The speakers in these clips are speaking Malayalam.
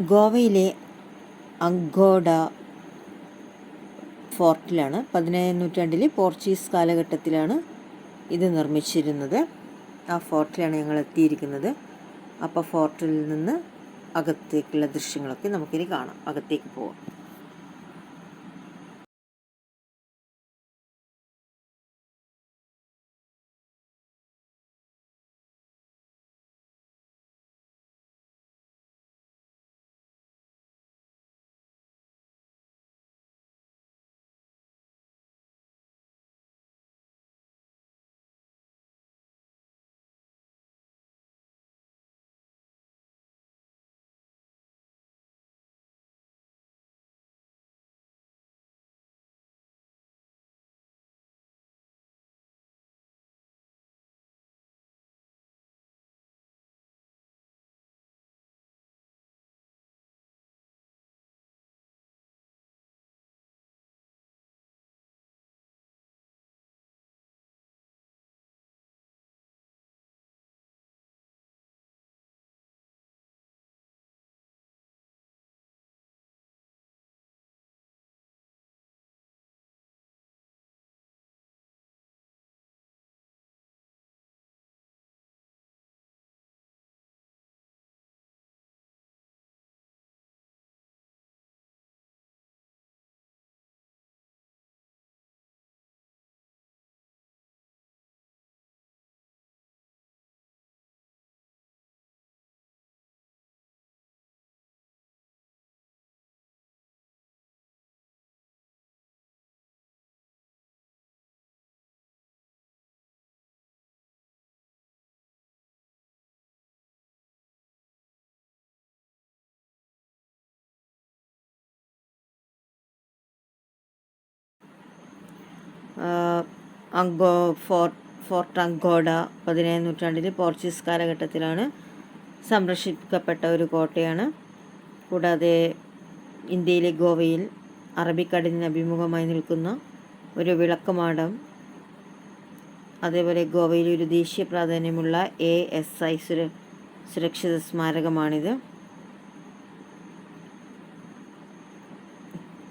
ഗോവയിലെ അങ്കോഡ ഫോർട്ടിലാണ് പതിനേഴാം നൂറ്റാണ്ടിൽ പോർച്ചുഗീസ് കാലഘട്ടത്തിലാണ് ഇത് നിർമ്മിച്ചിരുന്നത്. ആ ഫോർട്ടിലാണ് ഞങ്ങൾ എത്തിയിരിക്കുന്നത്. അപ്പോൾ ഫോർട്ടിൽ നിന്ന് അകത്തേക്കുള്ള ദൃശ്യങ്ങളൊക്കെ നമുക്കിനി കാണാം. അകത്തേക്ക് പോവാം. അങ്കോ ഫോർ ഫോർട്ട് അങ്കോഡ പതിനേഴാം നൂറ്റാണ്ടിൽ പോർച്ചുഗീസ് കാലഘട്ടത്തിലാണ് സംരക്ഷിക്കപ്പെട്ട ഒരു കോട്ടയാണ്. കൂടാതെ ഇന്ത്യയിലെ ഗോവയിൽ അറബിക്കടലിന് അഭിമുഖമായി നിൽക്കുന്ന ഒരു വിളക്കുമാടം അതേപോലെ ഗോവയിൽ ഒരു ദേശീയ പ്രാധാന്യമുള്ള എ എസ് ഐ സുര സുരക്ഷിത സ്മാരകമാണിത്.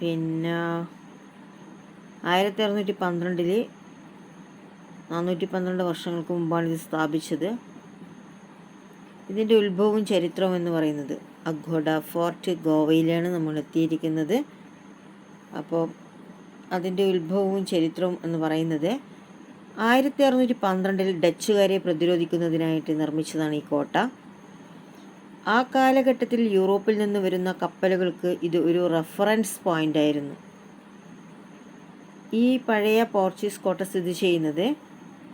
പിന്നെ ആയിരത്തി അറുന്നൂറ്റി പന്ത്രണ്ടിൽ നാനൂറ്റി പന്ത്രണ്ട് വർഷങ്ങൾക്ക് മുമ്പാണ് ഇത് സ്ഥാപിച്ചത്. ഇതിന്റെ ഉത്ഭവവും ചരിത്രവും എന്ന് പറയുന്നത് അഘോഡ ഫോർട്ട് ഗോവയിലാണ് നമ്മൾ എത്തിയിരിക്കുന്നത്. അപ്പോൾ അതിന്റെ ഉത്ഭവവും ചരിത്രവും എന്ന് പറയുന്നത് ആയിരത്തി അറുന്നൂറ്റി പന്ത്രണ്ടിൽ ഡച്ചുകാരെ പ്രതിരോധിക്കുന്നതിനായിട്ട് നിർമ്മിച്ചതാണ് ഈ കോട്ട. ആ കാലഘട്ടത്തിൽ യൂറോപ്പിൽ നിന്ന് വരുന്ന കപ്പലുകൾക്ക് ഇത് ഒരു റെഫറൻസ് പോയിന്റ് ആയിരുന്നു ഈ പഴയ പോർച്ചുഗീസ് കോട്ട സ്ഥിതി ചെയ്യുന്നത്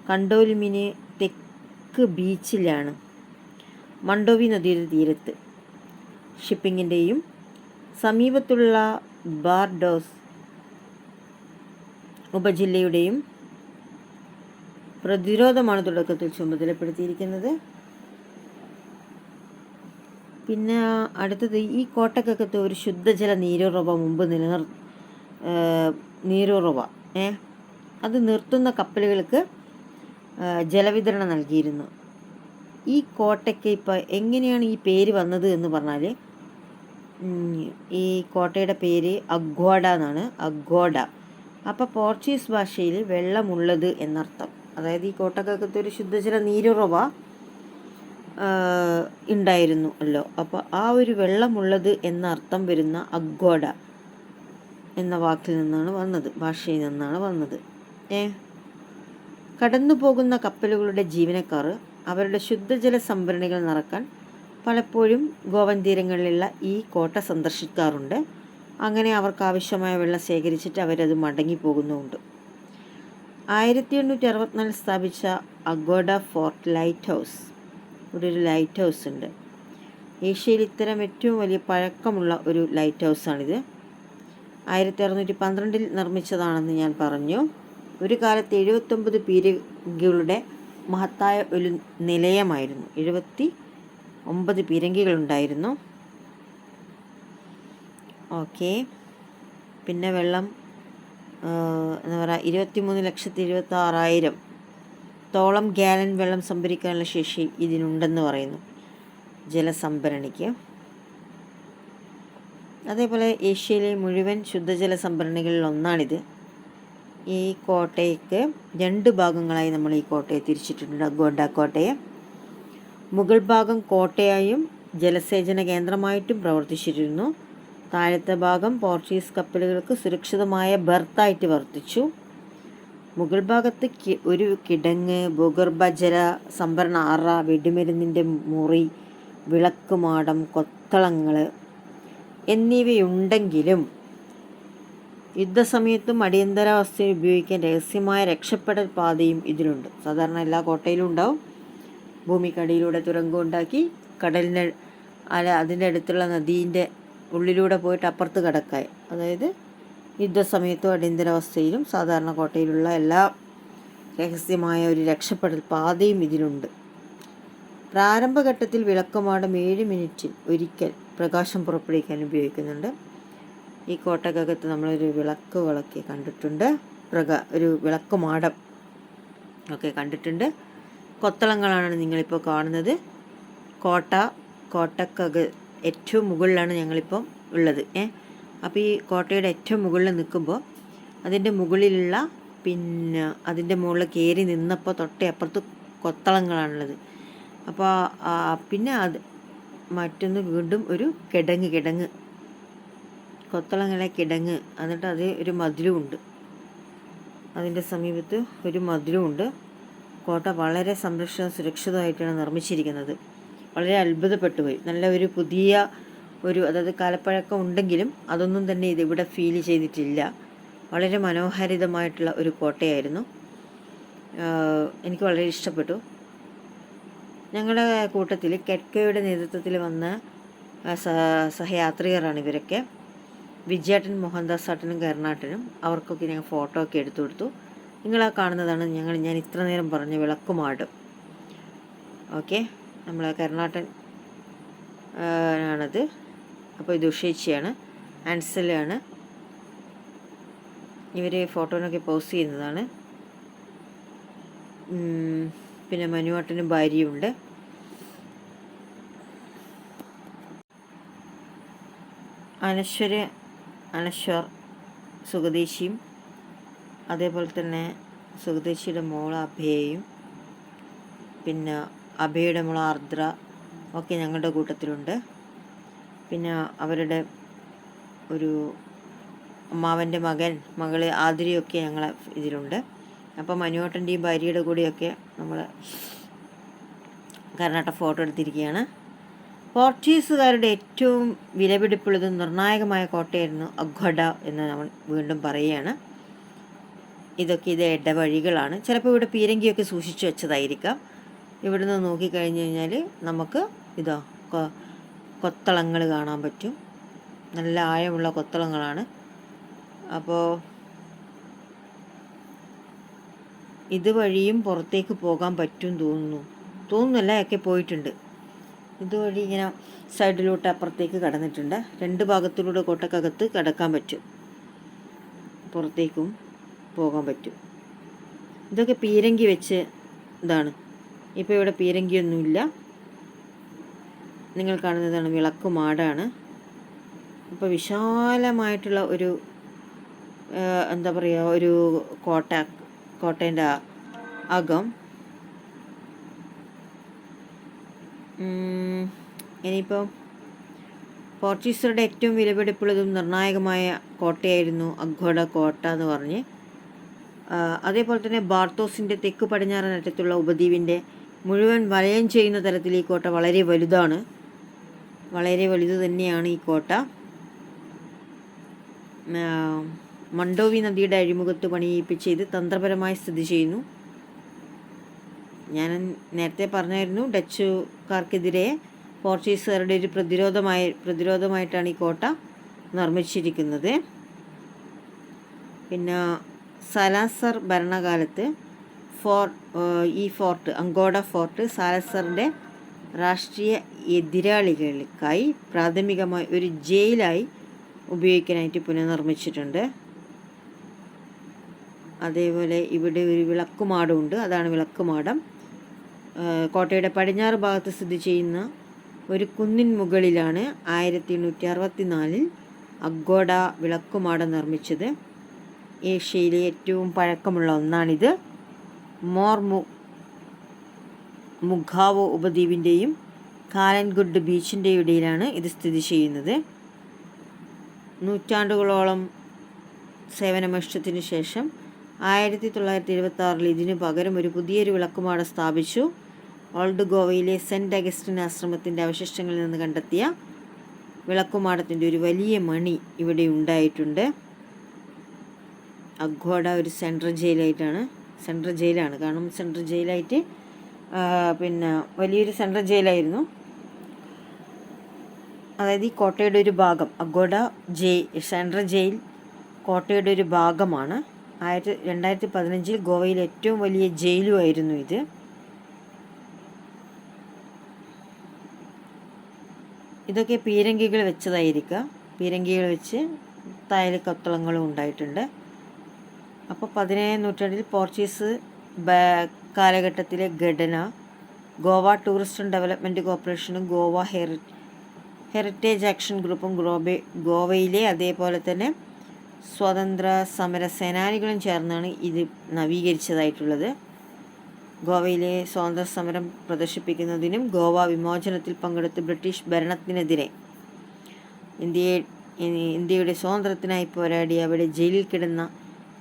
കണ്ടോലിമിന് തെക്ക് ബീച്ചിലാണ് മണ്ടോവി നദിയുടെ തീരത്ത്. ഷിപ്പിങ്ങിന്റെയും സമീപത്തുള്ള ബാർഡോസ് ഉപജില്ലയുടെയും പ്രതിരോധമാണ് തുടക്കത്തിൽ ചുമതലപ്പെടുത്തിയിരിക്കുന്നത്. പിന്നെ അടുത്തത് ഈ കോട്ടക്കകത്ത് ഒരു ശുദ്ധജല നീരുറവ മുമ്പ് നിലനിർ നീരുറവ ഏ അത് നിർത്തുന്ന കപ്പലുകൾക്ക് ജലവിതരണം നൽകിയിരുന്നു. ഈ കോട്ടയ്ക്ക് ഇപ്പോൾ എങ്ങനെയാണ് ഈ പേര് വന്നത് എന്ന് പറഞ്ഞാൽ ഈ കോട്ടയുടെ പേര് അഗ്വാഡ എന്നാണ്. അഗ്വാഡ. അപ്പോൾ പോർച്ചുഗീസ് ഭാഷയിൽ വെള്ളമുള്ളത് എന്നർത്ഥം. അതായത് ഈ കോട്ടക്കകത്ത് ഒരു ശുദ്ധജല നീരുറവ ഉണ്ടായിരുന്നു അല്ലോ. അപ്പോൾ ആ ഒരു വെള്ളമുള്ളത് എന്ന അർത്ഥം വരുന്ന അഗ്വാഡ എന്ന വാക്കിൽ നിന്നാണ് വന്നത് ഭാഷയിൽ നിന്നാണ് വന്നത്. ഏ? കടന്നു പോകുന്ന കപ്പലുകളുടെ ജീവനക്കാർ അവരുടെ ശുദ്ധജല സംഭരണികൾ നിറക്കാൻ പലപ്പോഴും ഗോവൻ തീരങ്ങളിലുള്ള ഈ കോട്ട സന്ദർശിക്കാറുണ്ട്. അങ്ങനെ അവർക്ക് ആവശ്യമായ വെള്ളം ശേഖരിച്ചിട്ട് അവരത് മടങ്ങിപ്പോകുന്നുമുണ്ട്. ആയിരത്തി എണ്ണൂറ്റി അറുപത്തിനാലിൽ സ്ഥാപിച്ച അഗോഡ ഫോർട്ട് ലൈറ്റ് ഹൗസ് ഇവിടെ ഒരു ലൈറ്റ് ഹൗസ് ഉണ്ട്. ഏഷ്യയിൽ ഇത്തരം ഏറ്റവും വലിയ പഴക്കമുള്ള ഒരു ലൈറ്റ് ഹൗസാണിത് ആയിരത്തി അറുന്നൂറ്റി പന്ത്രണ്ടിൽ നിർമ്മിച്ചതാണെന്ന് ഞാൻ പറഞ്ഞു. ഒരു കാലത്ത് എഴുപത്തൊമ്പത് പീരങ്കികളുടെ മഹത്തായ ഒരു നിലയമായിരുന്നു. എഴുപത്തി ഒമ്പത് പീരങ്കികളുണ്ടായിരുന്നു. ഓക്കെ. പിന്നെ വെള്ളം എന്താ പറയുക ഇരുപത്തി മൂന്ന് ലക്ഷത്തി ഇരുപത്തി ആറായിരം തോളം ഗാലൻ വെള്ളം സംഭരിക്കാനുള്ള ശേഷി ഇതിനുണ്ടെന്ന് പറയുന്നു ജലസംഭരണിക്ക്. അതേപോലെ ഏഷ്യയിലെ മുഴുവൻ ശുദ്ധജല സംഭരണികളിൽ ഒന്നാണിത് ഈ കോട്ടയ്ക്ക് രണ്ട് ഭാഗങ്ങളായി നമ്മൾ ഈ കോട്ടയെ തിരിച്ചിട്ടുണ്ട്. ഗോണ്ട കോട്ടയെ. മുഗൾ ഭാഗം കോട്ടയായും ജലസേചന കേന്ദ്രമായിട്ടും പ്രവർത്തിച്ചിരുന്നു. താഴത്തെ ഭാഗം പോർച്ചുഗീസ് കപ്പലുകൾക്ക് സുരക്ഷിതമായ ബർത്തായിട്ട് വർത്തിച്ചു. മുഗൾ ഭാഗത്ത് ഒരു കിടങ്ങ് ഭൂഗർഭജല സംഭരണ അറ വെടിമരുന്നിന്റെ മുറി വിളക്കുമാടം കൊത്തളങ്ങൾ എന്നിവയുണ്ടെങ്കിലും യുദ്ധസമയത്തും അടിയന്തരാവസ്ഥയിൽ ഉപയോഗിക്കാൻ രഹസ്യമായ രക്ഷപ്പെടൽ പാതയും ഇതിലുണ്ട്. സാധാരണ എല്ലാ കോട്ടയിലും ഉണ്ടാവും. ഭൂമിക്കടിയിലൂടെ തുരങ്കം ഉണ്ടാക്കി കടലിന്റെ അല്ല അതിന്റെ അടുത്തുള്ള നദീന്റെ ഉള്ളിലൂടെ പോയിട്ട് അപ്പുറത്ത് കിടക്കായി അതായത് യുദ്ധസമയത്തും അടിയന്തരാവസ്ഥയിലും സാധാരണ കോട്ടയിലുള്ള എല്ലാ രഹസ്യമായ ഒരു രക്ഷപ്പെടൽ പാതയും ഇതിലുണ്ട്. പ്രാരംഭഘട്ടത്തിൽ വിളക്കുമാടം ഏഴ് മിനിറ്റിൽ ഒരിക്കൽ പ്രകാശം പുറപ്പെടുവിക്കാൻ ഉപയോഗിക്കുന്നുണ്ട്. ഈ കോട്ടക്കകത്ത് നമ്മളൊരു വിളക്ക് വിളക്കി കണ്ടിട്ടുണ്ട്. പ്രക ഒരു വിളക്ക് മാടം ഒക്കെ കണ്ടിട്ടുണ്ട്. കൊത്തളങ്ങളാണ് നിങ്ങളിപ്പോൾ കാണുന്നത്. കോട്ട കോട്ടക്കക ഏറ്റവും മുകളിലാണ് ഞങ്ങളിപ്പോൾ ഉള്ളത്. ഏ അപ്പോൾ ഈ കോട്ടയുടെ ഏറ്റവും മുകളിൽ നിൽക്കുമ്പോൾ അതിന്റെ മുകളിലുള്ള പിന്നെ അതിന്റെ മുകളിൽ കയറി നിന്നപ്പോൾ തൊട്ടേ അപ്പുറത്ത് കൊത്തളങ്ങളാണുള്ളത്. അപ്പോൾ പിന്നെ അത് മറ്റൊന്ന് വീണ്ടും ഒരു കിടങ്ങ് കിടങ്ങ് കൊത്തളങ്ങളെ കിടങ്ങ്. എന്നിട്ട് അത് ഒരു മതിലുമുണ്ട് അതിന്റെ സമീപത്ത് ഒരു മതിലുമുണ്ട് കോട്ട വളരെ സംരക്ഷണ സുരക്ഷിതമായിട്ടാണ് നിർമ്മിച്ചിരിക്കുന്നത്. വളരെ അത്ഭുതപ്പെട്ടു പോയി. നല്ല ഒരു പുതിയ ഒരു അതായത് കാലപ്പഴക്കം ഉണ്ടെങ്കിലും അതൊന്നും തന്നെ ഇത് ഇവിടെ ഫീൽ ചെയ്തിട്ടില്ല. വളരെ മനോഹരിതമായിട്ടുള്ള ഒരു കോട്ടയായിരുന്നു. എനിക്ക് വളരെ ഇഷ്ടപ്പെട്ടു. ഞങ്ങളുടെ കൂട്ടത്തിൽ കെട്കയുടെ നേതൃത്വത്തിൽ വന്ന സഹയാത്രികരാണ് ഇവരൊക്കെ. വിജയേട്ടൻ മോഹൻദാസ് ഏട്ടനും കരുണാട്ടനും അവർക്കൊക്കെ ഞങ്ങൾ ഫോട്ടോ ഒക്കെ എടുത്തു കൊടുത്തു. നിങ്ങളാ കാണുന്നതാണ് ഞങ്ങൾ ഞാൻ ഇത്ര നേരം പറഞ്ഞ വിളക്കുമാട്. ഓക്കെ നമ്മൾ കരുണാട്ടൻ ആണത്. അപ്പോൾ ഇത് ഉഷേച്ചിയാണ് ആൻസലാണ് ഇവർ ഫോട്ടോനൊക്കെ പോസ്റ്റ് ചെയ്യുന്നതാണ്. പിന്നെ മനുവാട്ടനും ഭാര്യയുണ്ട് അനശ്വര അനശ്വർ സുഖദേശിയും അതേപോലെ തന്നെ സുഖദേശിയുടെ മോൾ അഭയയും പിന്നെ അഭയുടെ മോൾ ആർദ്ര ഒക്കെ ഞങ്ങളുടെ കൂട്ടത്തിലുണ്ട്. പിന്നെ അവരുടെ ഒരു അമ്മാവന്റെ മകൻ മകൾ ആതിരയൊക്കെ ഞങ്ങളെ ഇതിലുണ്ട്. അപ്പോൾ മനുവേട്ടന്റെയും ഭാര്യയുടെ കൂടെയൊക്കെ നമ്മൾ കർണാടക ഫോട്ടോ എടുത്തിരിക്കുകയാണ്. പോർച്ചുഗീസുകാരുടെ ഏറ്റവും വിലപിടിപ്പുള്ളതും നിർണായകമായ കോട്ടയായിരുന്നു അഗ്വഡ എന്ന് നമ്മൾ വീണ്ടും പറയുകയാണ്. ഇതൊക്കെ ഇത് ഇടവഴികളാണ്. ചിലപ്പോൾ ഇവിടെ പീരങ്കിയൊക്കെ സൂക്ഷിച്ചു വെച്ചതായിരിക്കാം. ഇവിടുന്ന് നോക്കിക്കഴിഞ്ഞ് കഴിഞ്ഞാൽ നമുക്ക് ഇതോ കൊത്തളങ്ങൾ കാണാൻ പറ്റും. നല്ല ആഴമുള്ള കൊത്തളങ്ങളാണ്. അപ്പോൾ ഇതുവഴിയും പുറത്തേക്ക് പോകാൻ പറ്റും തോന്നുന്നു. തോന്നുന്നല്ല ഒക്കെ പോയിട്ടുണ്ട്. ഇതുവഴി ഇങ്ങനെ സൈഡിലോട്ട് അപ്പുറത്തേക്ക് കടന്നിട്ടുണ്ട്. രണ്ട് ഭാഗത്തിലൂടെ കോട്ടക്കകത്ത് കടക്കാൻ പറ്റും. പുറത്തേക്കും പോകാൻ പറ്റും. ഇതൊക്കെ പീരങ്കി വെച്ച് ഇതാണ്. ഇപ്പോൾ ഇവിടെ പീരങ്കിയൊന്നുമില്ല. നിങ്ങൾ കാണുന്നതാണ് വിളക്കുമാടാണ് അപ്പോൾ വിശാലമായിട്ടുള്ള ഒരു എന്താ പറയുക ഒരു കോട്ട കോട്ടേന്റെ അകം ഇനിയിപ്പോൾ പോർച്ചുഗീസറുടെ ഏറ്റവും വിലപിടിപ്പുള്ളതും നിർണായകമായ കോട്ടയായിരുന്നു അഘോഡ കോട്ട എന്ന് പറഞ്ഞ്. അതേപോലെ തന്നെ ബാർത്തോസിന്റെ തെക്ക് പടിഞ്ഞാറൻ അറ്റത്തുള്ള ഉപദ്വീപിന്റെ മുഴുവൻ വലയം ചെയ്യുന്ന തരത്തിൽ ഈ കോട്ട വളരെ വലുതാണ്. വളരെ വലുത് തന്നെയാണ് ഈ കോട്ട. മണ്ടോവി നദിയുടെ അഴിമുഖത്ത് പണിയിപ്പിച്ച് ഇത് തന്ത്രപരമായി സ്ഥിതി ചെയ്യുന്നു. ഞാൻ നേരത്തെ പറഞ്ഞായിരുന്നു ഡച്ചുകാർക്കെതിരെ പോർച്ചുഗീസുകാരുടെ ഒരു പ്രതിരോധമായി പ്രതിരോധമായിട്ടാണ് ഈ കോട്ട നിർമ്മിച്ചിരിക്കുന്നത്. പിന്നെ സലാസർ ഭരണകാലത്ത് ഫോർ ഈ ഫോർട്ട് അങ്കോഡ ഫോർട്ട് സാലസറിന്റെ രാഷ്ട്രീയ എതിരാളികൾക്കായി പ്രാഥമികമായി ഒരു ജയിലായി ഉപയോഗിക്കാനായിട്ട് പുനർനിർമ്മിച്ചിട്ടുണ്ട്. അതേപോലെ ഇവിടെ ഒരു വിളക്കുമാടമുണ്ട് അതാണ് വിളക്കുമാടം. കോട്ടയുടെ പടിഞ്ഞാറ് ഭാഗത്ത് സ്ഥിതി ചെയ്യുന്ന ഒരു കുന്നിൻ മുകളിലാണ് ആയിരത്തി എണ്ണൂറ്റി അറുപത്തി നാലിൽ അഗോഡ വിളക്കുമാടം നിർമ്മിച്ചത്. ഏഷ്യയിലെ ഏറ്റവും പഴക്കമുള്ള ഒന്നാണിത്. മോർമു മുഖാവോ ഉപദ്വീപിന്റെയും കാലൻഗുഡ് ബീച്ചിന്റെ ഇടയിലാണ് ഇത് സ്ഥിതി ചെയ്യുന്നത്. നൂറ്റാണ്ടുകളോളം സേവനമനുഷ്ഠത്തിന് ശേഷം ആയിരത്തി തൊള്ളായിരത്തി എഴുപത്തി ആറിൽ ഇതിനു പകരം ഒരു പുതിയൊരു വിളക്കുമാട സ്ഥാപിച്ചു. ഓൾഡ് ഗോവയിലെ സെന്റ് അഗസ്റ്റിൻ ആശ്രമത്തിന്റെ അവശിഷ്ടങ്ങളിൽ നിന്ന് കണ്ടെത്തിയ വിളക്കുമാടത്തിന്റെ ഒരു വലിയ മണി ഇവിടെ ഉണ്ടായിട്ടുണ്ട്. അഗ്വാഡ ഒരു സെൻട്രൽ ജയിലായിട്ടാണ് സെൻട്രൽ ജയിലാണ്. കാരണം സെൻട്രൽ ജയിലായിട്ട് പിന്നെ വലിയൊരു സെൻട്രൽ ജയിലായിരുന്നു. അതായത് ഈ കോട്ടയുടെ ഒരു ഭാഗം അഗോഡ ജയിൽ സെൻട്രൽ ജയിൽ കോട്ടയുടെ ഒരു ഭാഗമാണ്. ആയിരത്തി രണ്ടായിരത്തി പതിനഞ്ചിൽ ഗോവയിലെ ഏറ്റവും വലിയ ജയിലുമായിരുന്നു ഇത്. ഇതൊക്കെ പീരങ്കികൾ വെച്ചതായിരിക്കാം. പീരങ്കികൾ വെച്ച് തായൽ കത്തളങ്ങളും ഉണ്ടായിട്ടുണ്ട്. അപ്പോൾ പതിനേഴാം നൂറ്റാണ്ടിൽ പോർച്ചുഗീസ് കാലഘട്ടത്തിലെ ഘടന ഗോവ ടൂറിസ്റ്റ് ഡെവലപ്മെന്റ് കോർപ്പറേഷനും ഗോവ ഹെറി ഹെറിറ്റേജ് ആക്ഷൻ ഗ്രൂപ്പും ഗോബെ ഗോവയിലെ അതേപോലെ തന്നെ സ്വതന്ത്ര സമര സേനാനികളും ചേർന്നാണ് ഇത് നവീകരിച്ചതായിട്ടുള്ളത്. ഗോവയിലെ സ്വാതന്ത്ര്യ സമരം പ്രദർശിപ്പിക്കുന്നതിനും ഗോവ വിമോചനത്തിൽ പങ്കെടുത്ത് ബ്രിട്ടീഷ് ഭരണത്തിനെതിരെ ഇന്ത്യയെ ഇന്ത്യയുടെ സ്വാതന്ത്ര്യത്തിനായി പോരാടി അവിടെ ജയിലിൽ കിടന്ന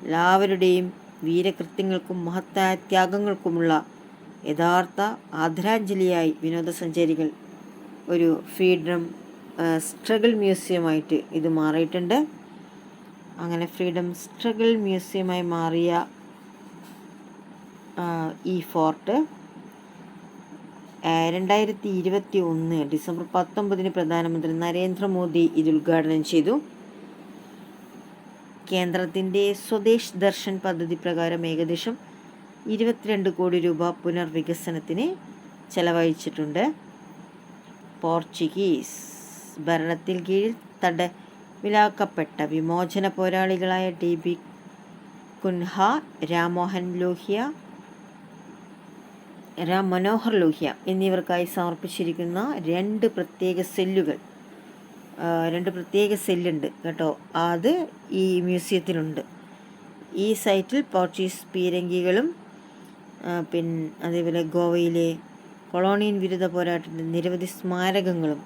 എല്ലാവരുടെയും വീരകൃത്യങ്ങൾക്കും മഹത്തായ ത്യാഗങ്ങൾക്കുമുള്ള യഥാർത്ഥ ആദരാഞ്ജലിയായി വിനോദസഞ്ചാരികൾ ഒരു ഫ്രീഡം സ്ട്രഗിൾ മ്യൂസിയമായിട്ട് ഇത് മാറിയിട്ടുണ്ട്. അങ്ങനെ ഫ്രീഡം സ്ട്രഗിൾ മ്യൂസിയമായി മാറിയ ഈ ഫോർട്ട്. രണ്ടായിരത്തി ഇരുപത്തി ഒന്ന് ഡിസംബർ പത്തൊമ്പതിന് പ്രധാനമന്ത്രി നരേന്ദ്രമോദി ഇത് ഉദ്ഘാടനം ചെയ്തു. കേന്ദ്രത്തിന്റെ സ്വദേശ് ദർശൻ പദ്ധതി പ്രകാരം ഏകദേശം ഇരുപത്തിരണ്ട് കോടി രൂപ പുനർവികസനത്തിന് ചെലവഴിച്ചിട്ടുണ്ട്. പോർച്ചുഗീസ് ഭരണത്തിൽ കീഴിൽ തടവിലാക്കപ്പെട്ട വിമോചന പോരാളികളായ ടി ബി കുൻഹ രാമോഹൻ ലോഹ്യ രാം മനോഹർ ലോഹ്യ എന്നിവർക്കായി സമർപ്പിച്ചിരിക്കുന്ന രണ്ട് പ്രത്യേക സെല്ലുകൾ. രണ്ട് പ്രത്യേക സെല്ലുണ്ട് കേട്ടോ. അത് ഈ മ്യൂസിയത്തിലുണ്ട്. ഈ സൈറ്റിൽ പോർച്ചുഗീസ് പീരങ്കികളും പിന്നെ അതേപോലെ ഗോവയിലെ കൊളോണിയൻ വിരുദ്ധ പോരാട്ടത്തിന്റെ നിരവധി സ്മാരകങ്ങളും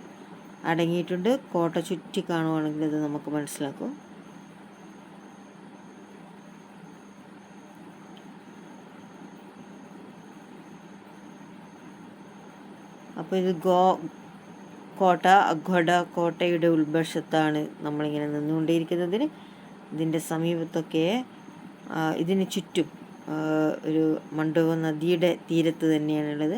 അടങ്ങിയിട്ടുണ്ട്. കോട്ട ചുറ്റി കാണുവാണെങ്കിൽ അത് നമുക്ക് മനസ്സിലാക്കും. അപ്പോൾ ഇത് ഗോ കോട്ട അഘോട കോട്ടയുടെ ഉൾവശത്താണ് നമ്മളിങ്ങനെ നിന്നുകൊണ്ടിരിക്കുന്നതിന് ഇതിന്റെ സമീപത്തൊക്കെ ഇതിന് ചുറ്റും ഒരു മണ്ഡവ നദിയുടെ തീരത്ത് തന്നെയാണുള്ളത്.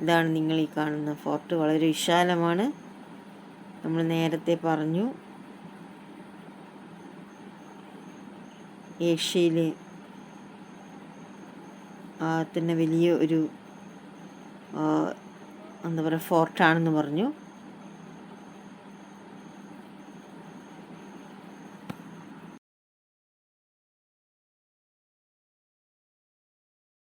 ഇതാണ് നിങ്ങൾ ഈ കാണുന്ന ഫോർട്ട്. വളരെ വിശാലമാണ്. നമ്മൾ നേരത്തെ പറഞ്ഞു ഏഷ്യയിലെ തന്നെ വലിയ ഒരു എന്താ പറയുക ഫോർട്ടാണെന്ന് പറഞ്ഞു.